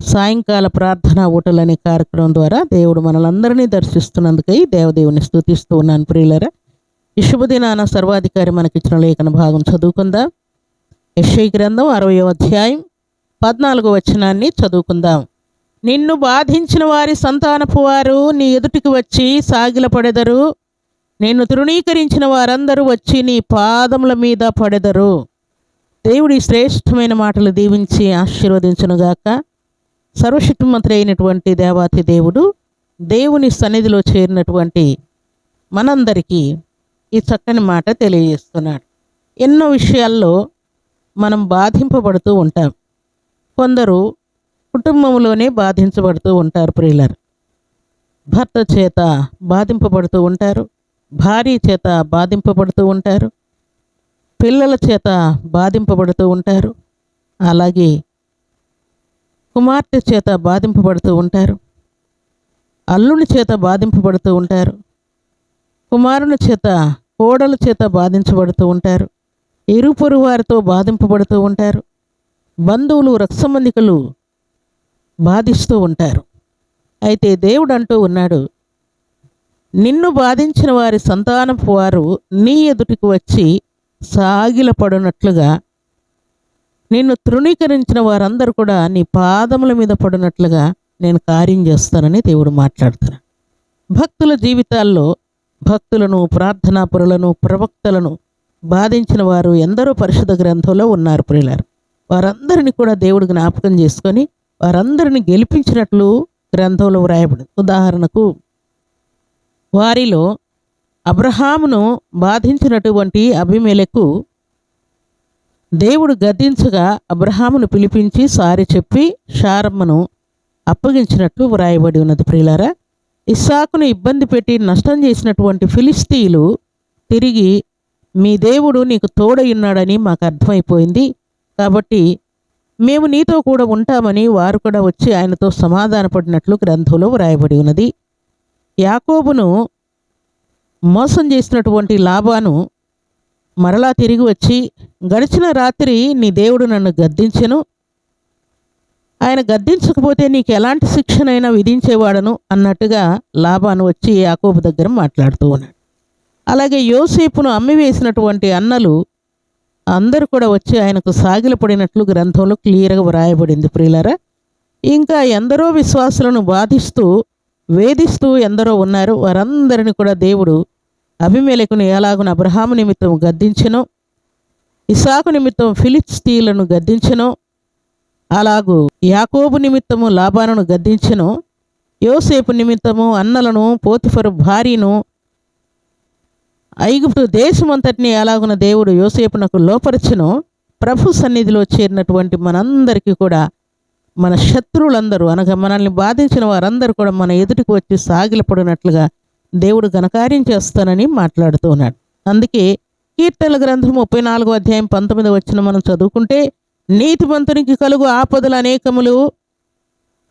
సాయంకాల ప్రార్థనా ఊటలు అనే కార్యక్రమం ద్వారా దేవుడు మనలందరినీ దర్శిస్తున్నందుకై దేవదేవుని స్థుతిస్తూ ఉన్నాను. ప్రియులరా ఈ శుభదినాన సర్వాధికారి మనకిచ్చిన లేఖన భాగం చదువుకుందాం. యశ్ఐ గ్రంథం అరవయో అధ్యాయం పద్నాలుగో వచనాన్ని చదువుకుందాం. నిన్ను బాధించిన వారి సంతానపు వారు నీ ఎదుటికి వచ్చి సాగిలపడెదరు నిన్ను తృణీకరించిన వారందరూ వచ్చి నీ పాదముల మీద పడెదరు. దేవుడి శ్రేష్టమైన మాటలు దీవించి ఆశీర్వదించునుగాక. సర్వశక్తిమంతుడు అయినటువంటి దేవాతి దేవుడు దేవుని సన్నిధిలో చేరినటువంటి మనందరికీ ఈ చక్కని మాట తెలియజేస్తున్నాడు. ఎన్నో విషయాల్లో మనం బాధింపబడుతూ ఉంటాం. కొందరు కుటుంబంలోనే బాధించబడుతూ ఉంటారు ప్రియులర్. భర్త చేత బాధింపబడుతూ ఉంటారు భార్య చేత బాధింపబడుతూ ఉంటారు పిల్లల చేత బాధింపబడుతూ ఉంటారు అలాగే కుమార్తె చేత బాధింపబడుతూ ఉంటారు. అల్లుని చేత బాధింపబడుతూ ఉంటారు. కుమారుని చేత కోడల చేత బాధించబడుతూ ఉంటారు. ఇరుపొరు వారితో బాధింపబడుతూ ఉంటారు. బంధువులు రక్త బాధిస్తూ ఉంటారు. అయితే దేవుడు అంటూ ఉన్నాడు నిన్ను బాధించిన వారి సంతానపు వారు నీ ఎదుటికి వచ్చి సాగిలపడినట్లుగా నిన్ను తృణీకరించిన వారందరూ కూడా నీ పాదముల మీద పడినట్లుగా నేను కార్యం చేస్తానని దేవుడు మాట్లాడుతున్నాడు భక్తుల జీవితాల్లో భక్తులను ప్రార్థనాపరులను ప్రవక్తలను బాధించిన వారు ఎందరో పరిశుద్ధ గ్రంథంలో ఉన్నారు ప్రియులారు. వారందరిని కూడా దేవుడు జ్ఞాపకం చేసుకొని వారందరిని గెలిపించినట్లు గ్రంథంలో వ్రాయబడి ఉదాహరణకు వారిలో అబ్రహామును బాధించినటువంటి అభిమేలకు దేవుడు గద్దించగా అబ్రహామును పిలిపించి సారి చెప్పి షారమ్మను అప్పగించినట్లు వ్రాయబడి ఉన్నది ప్రియులారా. ఇస్సాకును ఇబ్బంది పెట్టి నష్టం చేసినటువంటి ఫిలిస్తీయులు తిరిగి మీ దేవుడు నీకు తోడయున్నాడని మాకు అర్థమైపోయింది. కాబట్టి మేము నీతో కూడా ఉంటామని వారు కూడా వచ్చి ఆయనతో సమాధానపడినట్లు గ్రంథంలో వ్రాయబడి ఉన్నది. యాకోబును మోసం చేసినటువంటి లాభాను మరలా తిరిగి వచ్చి గడిచిన రాత్రి నీ దేవుడు నన్ను గద్దించెను. ఆయన గద్దించకపోతే నీకు ఎలాంటి శిక్షనైనా విధించేవాడను? అన్నట్టుగా లాభాను వచ్చి యాకోబు దగ్గర మాట్లాడుతూ ఉన్నాడు. అలాగే యోసేపును అమ్మివేసినటువంటి అన్నలు అందరూ కూడా వచ్చి ఆయనకు సాగిలపడినట్లు గ్రంథంలో క్లియర్గా వ్రాయబడింది ప్రియులరా. ఇంకా ఎందరో విశ్వాసులను బాధిస్తూ వేధిస్తూ ఎందరో ఉన్నారు. వారందరిని కూడా దేవుడు అభిమేలకును ఎలాగున అబ్రహాము నిమిత్తం గద్దించెను ఇసాకు నిమిత్తం ఫిలిస్తీన్లను గద్దించెను అలాగూ యాకోబు నిమిత్తము లాభాలను గద్దించెను యోసేపు నిమిత్తము అన్నలను పోతిఫరు భార్యను ఐగుప్తు దేశమంతటిని ఎలాగున దేవుడు యోసేపునకు లోపరచును ప్రభు సన్నిధిలో చేరినటువంటి మనందరికీ కూడా మన శత్రువులందరూ అనగా మనల్ని బాధించిన వారందరూ కూడా మన ఎదుటికి వచ్చి సాగిలపడినట్లుగా దేవుడు ఘనకార్యం చేస్తానని మాట్లాడుతున్నాడు అందుకే కీర్తనల గ్రంథం ముప్పై నాలుగో అధ్యాయం పంతొమ్మిది వచ్చిన మనం చదువుకుంటే నీతిమంతునికి కలుగు ఆపదలు అనేకములు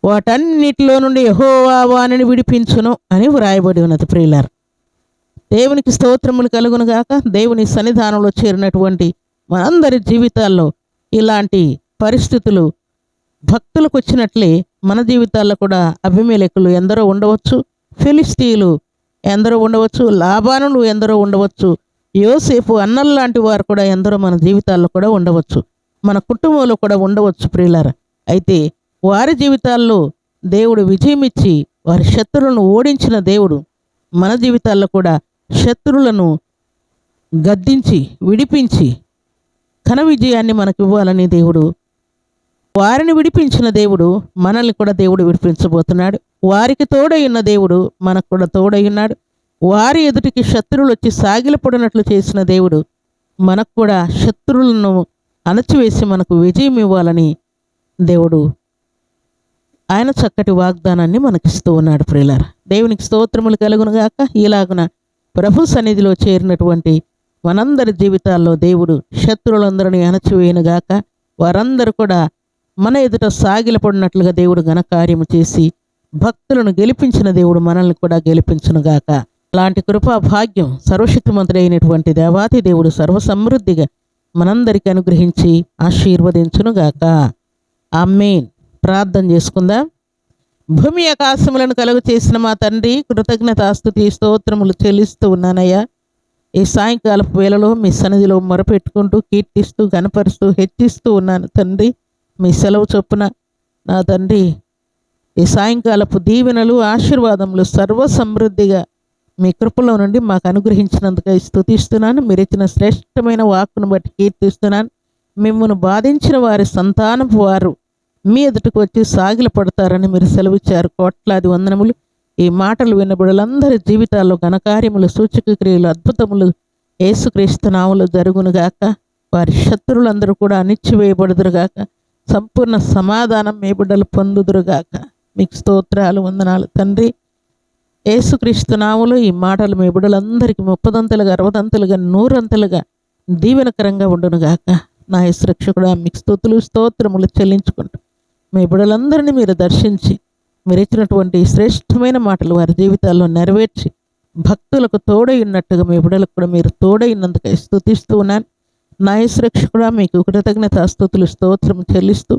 వాటన్నిటిలో నుండి యెహోవా వానిని విడిపించును అని వ్రాయబడి ఉన్నది ప్రియులర్. దేవునికి స్తోత్రములు కలుగును గాక దేవుని సన్నిధానంలో చేరినటువంటి మనందరి జీవితాల్లో ఇలాంటి పరిస్థితులు భక్తులకు వచ్చినట్లే మన జీవితాల్లో కూడా అభిమేలకులు ఎందరో ఉండవచ్చు. ఫిలిస్తీన్లు ఎందరో ఉండవచ్చు లాభానులు ఎందరో ఉండవచ్చు యోసేపు అన్నల్లాంటి వారు కూడా ఎందరో మన జీవితాల్లో కూడా ఉండవచ్చు మన కుటుంబంలో కూడా ఉండవచ్చు ప్రియులారా. అయితే వారి జీవితాల్లో దేవుడు విజయం ఇచ్చి వారి శత్రువులను ఓడించిన దేవుడు మన జీవితాల్లో కూడా శత్రువులను గద్దించి విడిపించి ఘన విజయాన్ని మనకు ఇవ్వాలని దేవుడు వారిని విడిపించిన దేవుడు మనల్ని కూడా దేవుడు విడిపించబోతున్నాడు. వారికి తోడైన దేవుడు మనకు కూడా తోడై వారి ఎదుటికి శత్రువులు వచ్చి సాగిలపడినట్లు చేసిన దేవుడు మనకు కూడా శత్రువులను అణచివేసి మనకు విజయం ఇవ్వాలని దేవుడు ఆయన చక్కటి వాగ్దానాన్ని మనకిస్తూ ఉన్నాడు ప్రియులార. దేవునికి స్తోత్రములు కలుగునుగాక ఇలాగున ప్రభు సన్నిధిలో చేరినటువంటి మనందరి జీవితాల్లో దేవుడు శత్రువులందరినీ అణచివేయనుగాక వారందరూ కూడా మన ఎదుట సాగిలపడినట్లుగా దేవుడు ఘనకార్యము చేసి భక్తులను గెలిపించిన దేవుడు మనల్ని కూడా గెలిపించునుగాక. అలాంటి కృపా భాగ్యం సర్వశక్తిమంతుడు అయినటువంటి దేవాతి దేవుడు సర్వసమృద్ధిగా మనందరికి అనుగ్రహించి ఆశీర్వదించునుగాక. ఆమెన్. ప్రార్థన చేసుకుందాం. భూమి ఆకాశములను కలుగు చేసిన మా తండ్రి కృతజ్ఞతాస్తుతి స్తోత్రములు చెల్లిస్తూ ఉన్నానయ్యా. ఈ సాయంకాలపు వేళలో మీ సన్నిధిలో మొరపెట్టుకుంటూ కీర్తిస్తూ కనపరుస్తూ హెచ్చిస్తూ ఉన్నాను తండ్రి. మీ సెలవు చొప్పున నా తండ్రి ఈ సాయంకాలపు దీవెనలు ఆశీర్వాదములు సర్వ సమృద్ధిగా మీ కృపలో నుండి మాకు అనుగ్రహించినందుకై స్థుతిస్తున్నాను మీరు ఇచ్చిన శ్రేష్టమైన వాక్కును బట్టి కీర్తిస్తున్నాను. మిమ్మల్ని బాధించిన వారి సంతానపు వారు మీ ఎదుటకు వచ్చి సాగిల పడతారని మీరు సెలవిచ్చారు. కోట్లాది వందనములు. ఈ మాటలు వినబడులందరి జీవితాల్లో ఘనకార్యములు సూచక క్రియలు అద్భుతములు ఏసుక్రీస్తునాములు జరుగునుగాక వారి శత్రువులందరూ కూడా అణిచివేయబడుదురుగాక సంపూర్ణ సమాధానం మీ బిడ్డలు పొందుదురుగాక మీకు స్తోత్రాలు వందనాలు. తండ్రి ఏసుక్రీస్తు నాములు ఈ మాటలు మీ బిడ్డలందరికీ ముప్పదంతలుగా అరవదంతలుగా నూరంతలుగా దీవెనకరంగా ఉండునుగాక. నా యశ్రక్షకుడు మీకు స్థుతులు స్తోత్రములు చెల్లించుకుంటూ మీ బిడ్డలందరినీ మీరు దర్శించి మీరు ఇచ్చినటువంటి శ్రేష్టమైన మాటలు వారి జీవితాల్లో నెరవేర్చి భక్తులకు తోడై ఉన్నట్టుగా మీ బిడ్డలకు కూడా మీరు తోడైనందుకై స్తుతిస్తూ ఉన్నాను. నా యశ్రక్షకుడా మీకు కృతజ్ఞత స్థుతులు స్తోత్రం చెల్లిస్తూ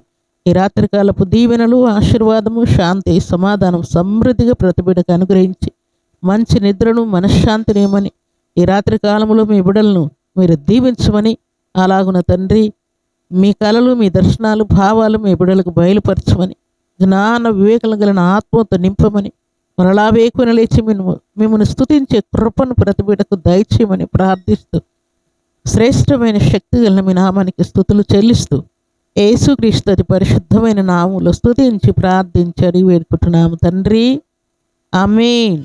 ఈ రాత్రికాలపు దీవెనలు ఆశీర్వాదము శాంతి సమాధానం సమృద్ధిగా ప్రతిబిడకు అనుగ్రహించి మంచి నిద్రను మనశ్శాంతినేమని ఈ రాత్రి కాలంలో మీ బిడలను మీరు దీవించమని అలాగున తండ్రి మీ కళలు మీ దర్శనాలు భావాలు మీ బిడలకు బయలుపరచమని జ్ఞాన వివేకలు గలన ఆత్మతో నింపమని మరలా వేకున లేచి మిమ్ము మిమ్మల్ని స్థుతించే కృపను ప్రతిబిడకు దయచేయమని ప్రార్థిస్తూ శ్రేష్టమైన శక్తి గల మీ నామానికి స్థుతులు చెల్లిస్తూ యేసుక్రీస్తుది పరిశుద్ధమైన నాములు స్తుతించి ప్రార్థించి వేడుకుంటున్నాము తండ్రి. అమీన్